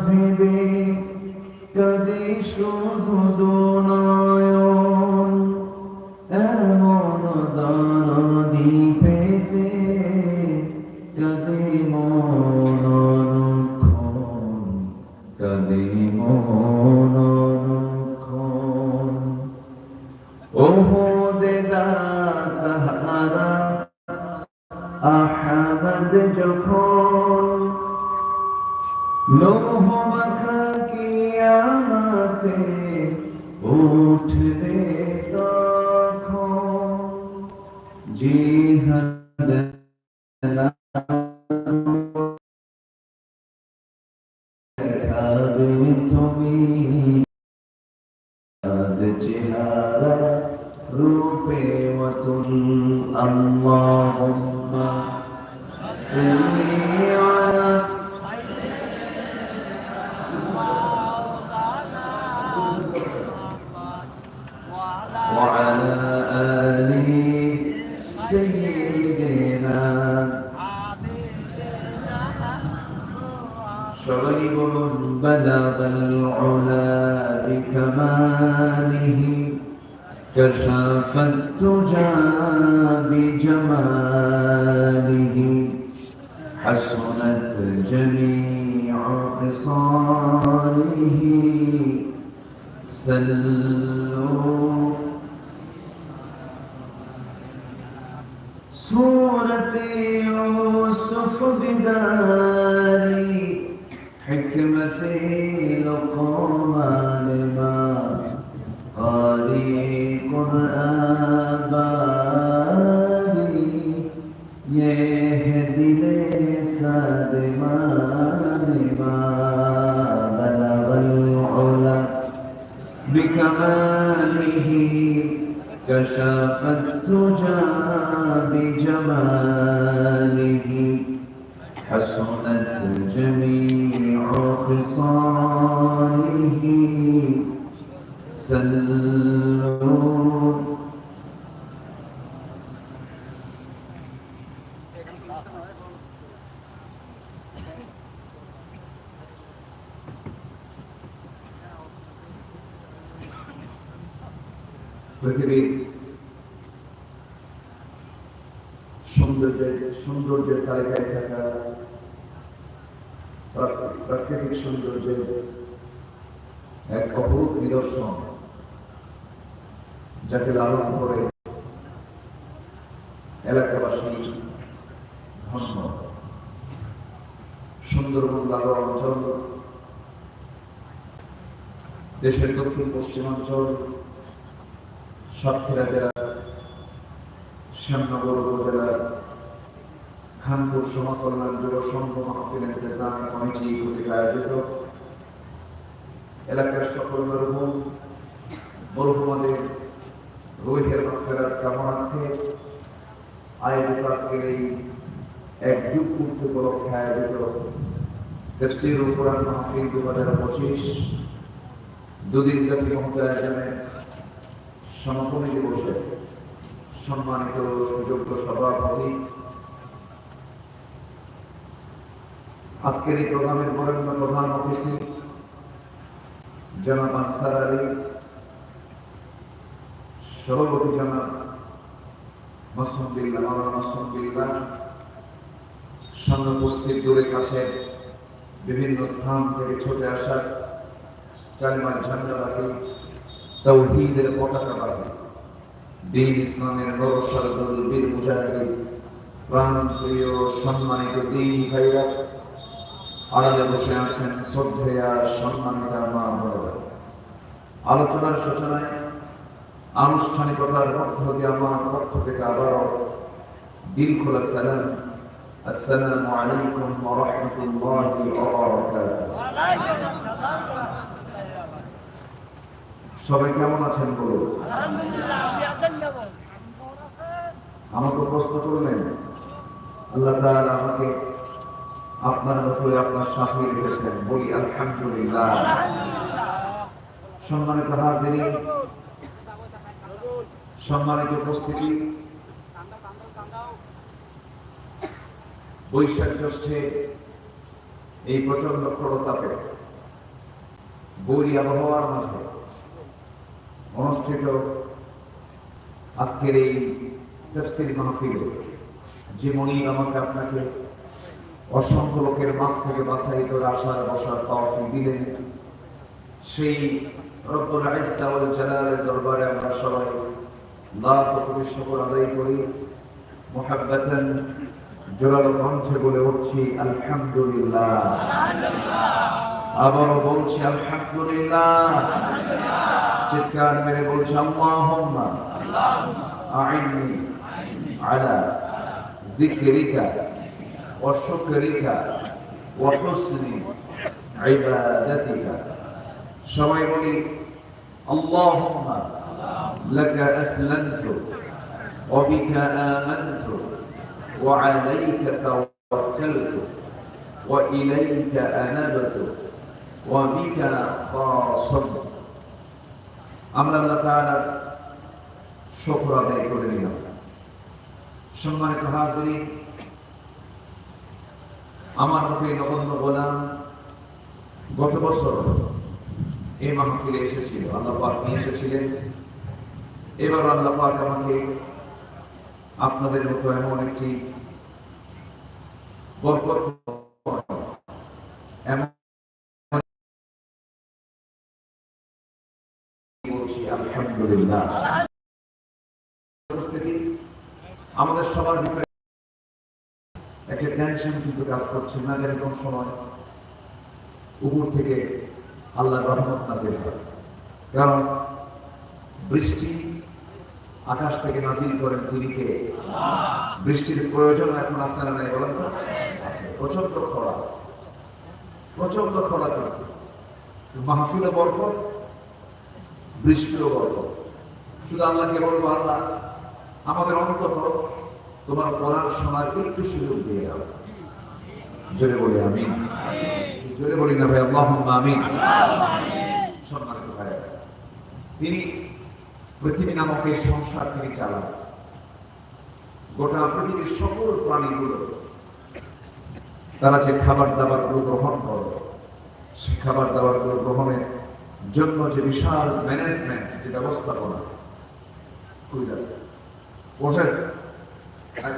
ভেবে কদি শুধু দুনয়ন এমন দানদি কিয়ামতে উঠবে তখন بلغ العلا بكماله كشف الدجى بجماله. حسنت جميع خصاله. سلوا. سورة يوسف بداري حكمة لقمان ما قاري قرآن باري يهدي لساد ما بلغ العلا بكماله. كشف الدجى بجماله. حسنت جميع خصاله سلوا পৃথিবীর সৌন্দর্যের সৌন্দর্যের তালিকায় থাকা প্রাকৃ- প্রাকৃতিক সৌন্দর্যের এক অপরূপ নিদর্শন যাকে লালন করে এলাকাবাসী ধন্য। সুন্দরবন লাগোয়া অঞ্চল, দেশের দক্ষিণ পশ্চিমাঞ্চল, সাতক্ষীরা জেলা শ্যামনগর উপজেলার খানপুর সমাজ কল্যাণ যুব সংঘ মাহফিল ইন্তেজাম কমিটি কর্তৃক আয়োজিত। এলাকার সকল মরহুম, মরহুমাদের রোহের মাফেরার কামনার্থে আয়োজিত আজকের এই এক যুগ পূর্তি উপলক্ষে আয়োজিত তফসির কোরআন মাহফিল দু হাজার পঁচিশ দুদিন ব্যাপী মহত আয়োজনে সমাপনী দিবসে সম্মানিত সুযোগ্য সভাপতি আজকের এই প্রোগ্রামের বরেণ্য প্রধান অতিথি, জনাব আনসার আলী, সভাপতি জনাব মাসুমদুল্লাহ মাওলানা মাসুমদুল্লাহ সামনে উপস্থিত দূরে কাছে বিভিন্ন স্থান থেকে ছুটে আসা কালিমার ঝান্ডাবাহী তৌহিদের পতাকাবাহী দিন ইসলামের বীর মুজাহিদ প্রাণ প্রিয় সম্মানিত দিন ভাইরা আড়ালে বসে আছেন শ্রদ্ধেয়া সম্মানিত মা বোনেরা। আলোচনার সূচনায় আনুষ্ঠানিকতার মধ্য দিয়ে আমার পক্ষ থেকে আবারও দিল খোলা সালাম। আলাইকুম ওয়া রাহমাতুল্লাহি ওয়া বারাকাতুহু। সবাই কেমন আছেন বলুন? আমাকে প্রশ্ন করলেন, আল্লাহ আমাকে আপনার মতো আপনার সাথে রেখেছেন। বলি, আলহামদুলিল্লাহ। সম্মানিত হাজিরি সম্মানিত উপস্থিতি। বৈশাখ জ্যৈষ্ঠে এই প্রচণ্ড খরতাপে বৈরী আবহাওয়ার মাঝে অনুষ্ঠিত আজকের এই তফসিল মাহফিলে, যে মনির আমাকে আপনাকে অসংখ্য লোকের মাছ থেকে বাছাই করে আসার বসার পাওয়াকে দিলেন। সেই রব্বুল জালালের দরবারে আমরা সবাই লাখ কোটি শুকর আদায় করি। মুহাব্বাতান জোরালো কণ্ঠে বলে উঠছি আলহামদুলিল্লাহ। আবারও বলছি আলহামদুলিল্লাহ। চিৎকার মেরে বলছি আল্লাহুম্মা। আইনি। আলা। যিকরিকা। ওয়া শুকরিকা ওয়া হুসনি ইবাদাতিকা সবাই বলি আল্লাহুম্মা লাকা আসলামতু وبك آمنت وعليك توكلت وإليك أنبت وبك خاصمت আমরা আল্লাহ তাআলার শুকর আদায় করে নিলাম সম্মানিত হাজিরিন আমার মুখে নগণ্য গোলাম গত বছর এই মাহফিলে এসেছিল, আল্লাহ পাক নিয়ে এসেছিলেন। এবার আল্লাহ পাক আমাকে আপনাদের মতো এমন একটি বরকত আমাদের সবার ভিতরে একটা টেনশন কিন্তু কাজ করছে, না কোন সময়। উপর থেকে আল্লাহর রহমত নাজিল হয়। কারণ বৃষ্টি আকাশ থেকে নাজিল করেন তিনি বৃষ্টির প্রয়োজন এখন আসে না নাই বলেন প্রচণ্ড খরা। প্রচণ্ড খরা কিন্তু মাহফিলে বরকত, বৃষ্টিও বরকত। শুধু আল্লাহকে বলব আল্লাহ, আমাদের অন্তত তোমার কোরআন শোনার একটু সুযোগ দিয়ে দাও। জোরে বলি আমি জোরে বলি না ভাই আল্লাহ আমি সম্মানিত ভাই তিনি পৃথিবী নামক এই সংসার তিনি চালান। গোটা পৃথিবীর সকল প্রাণীগুলো তারা যে খাবার দাবারগুলো গ্রহণ করে সে খাবার দাবারগুলো গ্রহণের জন্য যে বিশাল ম্যানেজমেন্ট যে ব্যবস্থাপনা বসেন এক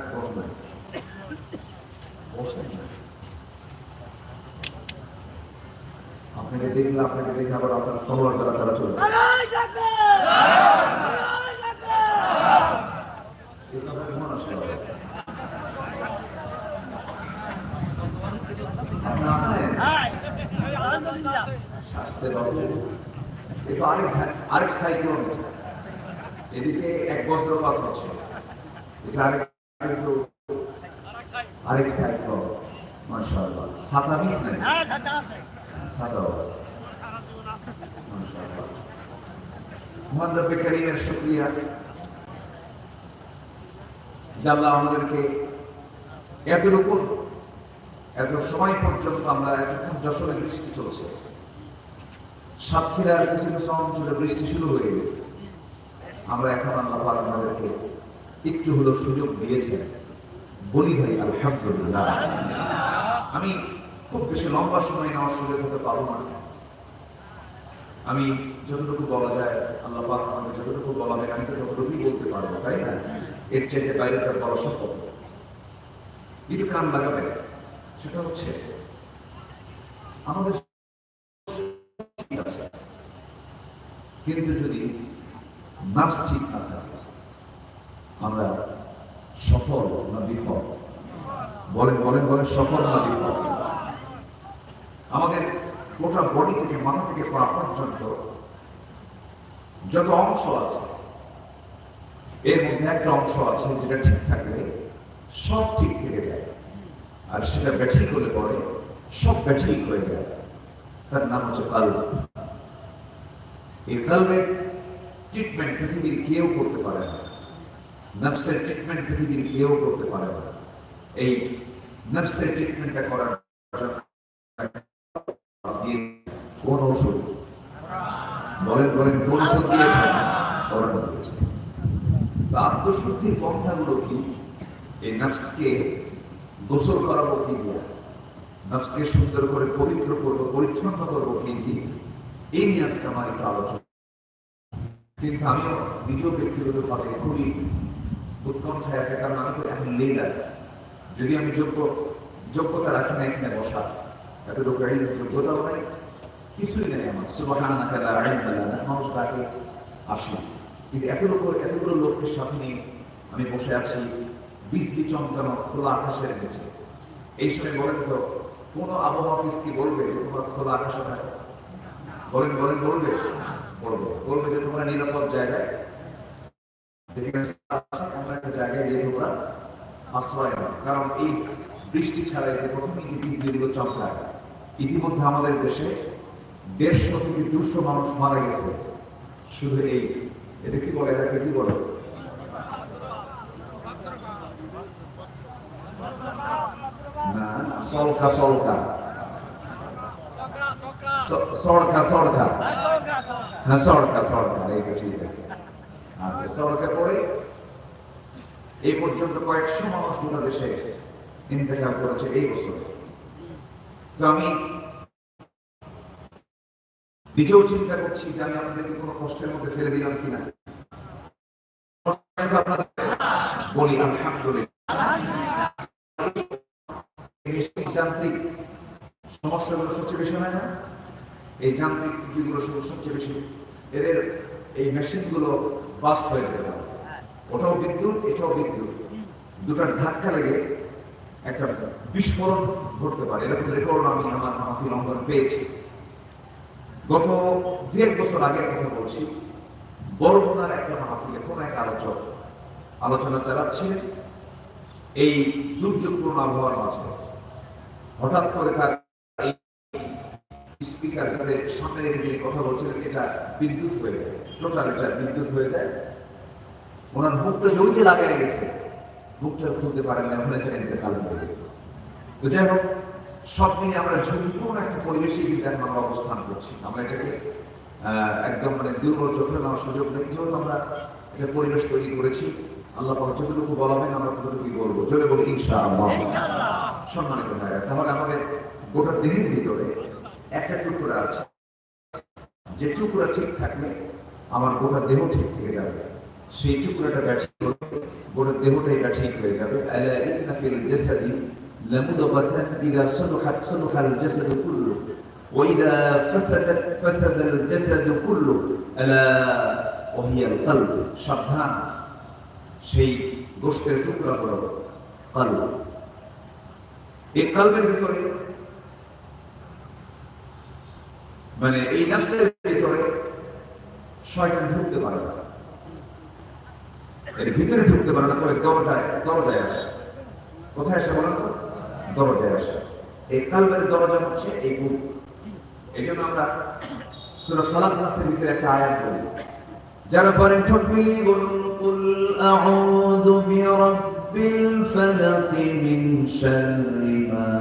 বসেন না। আপনাকে দেখলে, আপনাকে দেখে আবার আপনার সমালোচনা করা চলবে নারায় থাকবীর! নারায় থাকবীর! এই চাচা কেমন আছে? আপনি আছেন? হায়! আলহামদুলিল্লাহ। আসছে বাবু। এ তো আরেক সাই- সাইক্লোন এদিকে এক বছর বজ্রপাত হচ্ছে এটা আরেক কিন্তু আরেক সাইক্লোন সাতা মিস নাই? মহান রব্বে করিমের শুকরিয়া। যে আমাদেরকে এতটুকু এত সময় পর্যন্ত আমরা এতক্ষণ যশোরে বৃষ্টি চলছে। সাতক্ষীরার কিছু কিছু অঞ্চলে বৃষ্টি শুরু হয়ে গেছে। আমরা এখন আল্লাহ পাক আমাদেরকে একটু হলেও সুযোগ দিয়েছেন। বলি ভাই আলহামদুলিল্লাহ। আমি খুব বেশি লম্বা সময় নেওয়ার সুযোগ হতে পারব না। আমি যতটুকু বলা যায়, আল্লাহ আমাকে যতটুকু বলা যায়, আমি তো ততটুকুই বলতে পারব, তাই না? এর চাইতে বাইরে তার বলা সম্ভব। কিন্তু কান লাগাবে? সেটা হচ্ছে, আমাদের কিন্তু যদি নার্স ঠিক না থাকে, আমরা সফল না বিফল? বলেন বলেন বলেন, সফল না বিফল? গোটা বডি থেকে মাথা থেকে পা পর্যন্ত যত অংশ আছে, এর মধ্যে একটা অংশ আছে যেটা ঠিক থাকলে সব ঠিক থেকে যায়। আর সেটা ব্যাঠিক হলে পরে সব ব্যাঠিক হয়ে যায়। তার নাম হচ্ছে কাল্প এই কাল্পের ট্রিটমেন্ট পৃথিবীর কেউ করতে পারে না। নফসের ট্রিটমেন্ট পৃথিবীর কেউ করতে পারে না। এই নফসের ট্রিটমেন্টটা করার জন্য দিয়ে কোন ওষুধ বলেন বলেন, কোন ওষুধ দিয়েছেন আত্মশুদ্ধির পন্থাগুলো কি? এই নফসকে গোসল করাবো কি দিয়ে সুন্দর করে পবিত্র করব, পরিচ্ছন্ন করব কিন্তু এই নিয়ে আজকে আমার একটু আলোচনা। কিন্তু আমিও নিজেও ব্যক্তিগতভাবে খুবই উৎকণ্ঠায় আছে, কারণ আমি তো এখন লিডার যদি আমি যোগ্য যোগ্যতা রাখি না এখানে বসা এতটুকু এলিমের যোগ্যতাও নাই কিছুই নেই আমার। সুবাহান মানুষ ডাকে আসি কিন্তু এতটুকু এতগুলো লোকের সাথে নিয়ে আমি বসে আছি বৃষ্টি চমকানো খোলা আকাশের নিচে। এই সময় বলেন তো, কোনো আবহাওয়া কি বলবে তোমার খোলা আকাশে থাকে? বলেন বলেন, বলবে? বলবে। বলবে যে তোমরা নিরাপদ জায়গায় কারণ এই বৃষ্টি ছাড়া যে বিজলিগুলো চমকায়। ইতিমধ্যে আমাদের দেশে দেড়শো থেকে দুশো মানুষ মারা গেছে। শুধু এই এটা কি বলে, এটাকে কি বলে? না হ্যাঁ আছে। আচ্ছা পরে এই পর্যন্ত কয়েকশো মানুষ গোটা দেশে ইন্তেকাল করেছে এই তো আমি নিজেও চিন্তা করছি যে আমি আপনাদেরকে কোনো কষ্টের মধ্যে ফেলে দিলাম কিনা। বলি যান্ত্রিক সমস্যাগুলো সবচেয়ে বেশি হয় না? এই যান্ত্রিক ত্রুটিগুলো সবচেয়ে বেশি। এদের এই মেশিনগুলো বাস্ট হয়ে পারে ওটাও বিদ্যুৎ, এটাও বিদ্যুৎ। দুটার ধাক্কা লেগে একটা বিস্ফোরণ ঘটতে পারে। এরকম রেকর্ড আমি আমার মাহফিল অঙ্গনে পেয়েছি। গত দু এক বছর আগের কথা বলছি বড়বোনার একটা মাহফিলে কোন এক আলোচক আলোচনা চালাচ্ছিলেন? এই দুর্যোগপূর্ণ আবহাওয়ার মাঝে। হঠাৎ করে তার স্পিকার তাদের সামনে রেখে কথা বলছিলেন, এটা বিদ্যুৎ হয়ে যায় টোটাল এটা বিদ্যুৎ হয়ে যায়। ওনার মুখটা জড়িতে লাগাই গেছে মুখটা খুলতে পারেন না ওখানে ইন্তেকাল হয়ে গেছে তো যাই হোক সব মিলে আমরা ঝুঁকিপূর্ণ একটা পরিবেশে কিন্তু এখন আমরা অবস্থান করছি। আমরা এটাকে একদম মানে দুর্বল চোখে নেওয়ার সুযোগ নেই। যেহেতু আমরা একটা পরিবেশ তৈরি করেছি, আল্লাহ যতটুকু বলাবেন আমরা ততটুকুই বলব চলে বলি ইনশা আল্লাহ সম্মানিত ভাইরা, তাহলে আমাদের গোটা দেহের ভিতরে একটা টুকরা আছে। যে টুকরা ঠিক থাকলে আমার গোটা দেহ ঠিক থেকে যাবে। সেই টুকরাটা ব্যাঠিক গোটা দেহটা এটা ঠিক হয়ে যাবে। আলা ইন্না ফিল জাসাদি লামুদগাতান ইযা সালুহাত সালুহাল জাসাদু কুল্লু وإذا فسدت فسد الجسد كله ألا وهي القلب সাবধান সেই গোষ্ঠের টুকরা হলো কলব এই কলবের ভিতরে মানে এই নফসের ভিতরে শয়তান ঢুকতে পারে না এর ভিতরে ঢুকতে পারে না তবে দরজায় দরজায় আসে কোথায় আসে বলেন তো দরজায় আসে এই কালবের দরজা হচ্ছে এই বুক এই জন্য আমরা সুরা ফালাক নাসের ভিতরে একটা আয়াত বলি যারা পারেন ঠোঁট মিলিয়ে বলুন قل أعوذ برب الفلق من شر ما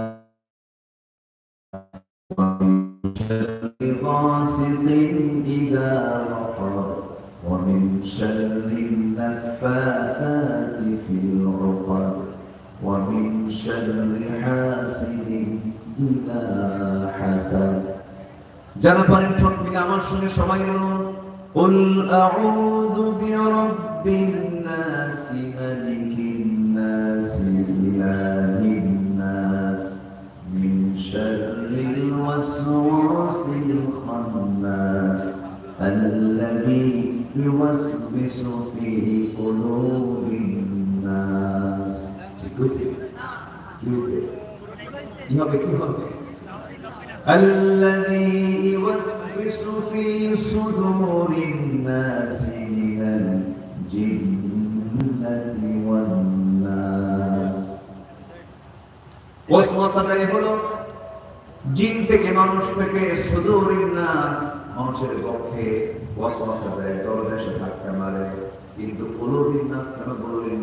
ومن شر غاسق إذا وقب ومن شر النفاثات في العقد ومن شر حاسد إذا حسد যারা পারেন ঠোঁট মিলে আমার সঙ্গে সবাই বলুন قل أعوذ برب الناس ملك الناس إله الناس من شر الوسواس الخناس الذي يوسوس في قلوب الناس ঠিক হয়েছে কি হয়েছে কি হবে কি হবে الذي يوسوس في صدور الناس من الجنة والناس ওয়াসওয়াসাটাই হলো জিন থেকে মানুষ থেকে সুদূরিন নাস মানুষের পক্ষে ওয়াসওয়াসা দেয় দরজা এসে ধাক্কা মারে কিন্তু কুলুবিন নাস কেন বললেন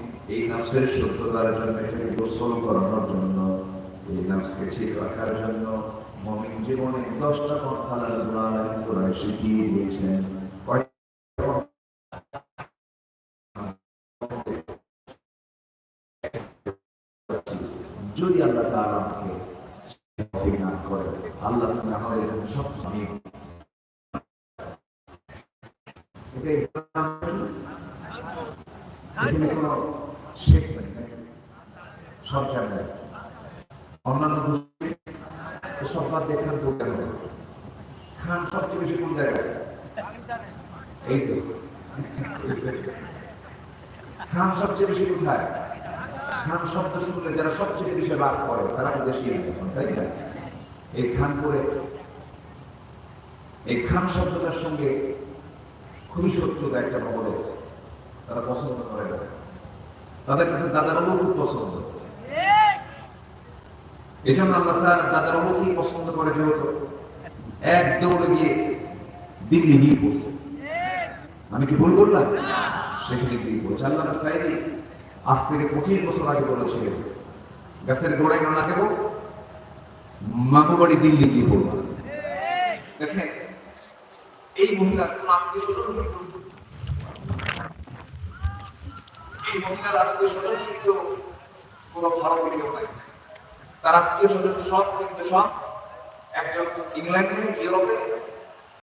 এই নাফসের সত্যতার জন্য এটাকে গোসল করানোর জন্য, এই নাফসকে ঠিক রাখার জন্য মমিন জীবনে দশটা কথা কোরআন শিখিয়ে দিয়েছেন। যদি আল্লাহ তাআলা আমাকে করে আল্লাহ তুমি আমাদের সব সব বাদ দিয়ে খান সবচেয়ে বেশি কোন জায়গায়? খান সবচেয়ে বেশি কোথায়? খান শব্দ শুনলে যারা সবচেয়ে বেশি রাগ করে, তারা দেশি তাই না? এই খান করে এই খান শব্দটার সঙ্গে খুবই শত্রুতা একটা মহলে তারা পছন্দ করে না। তাদের কাছে দাদারাও খুব পছন্দ। এই আল্লাহ কি পছন্দ করে যেহেতু এক দৌড়ে গিয়ে দিল্লি নিয়ে পড়ছে। আমি কি ভুল করলাম? সেখানে দিয়ে বলছে আল্লাহ সাইদি আজ থেকে পঁচিশ বছর আগে বলেছিলেন গাছের গোড়ায় না লাগাবো মামু বাড়ি দিল্লি গিয়ে পড়ব। দেখেন, এই মহিলার কোন আত্মীয় স্বজন এই মহিলার আত্মীয় স্বজন কিন্তু কোনো নাই তার আত্মীয় স্বজন সব কিন্তু সব একজন ইংল্যান্ডে ইউরোপে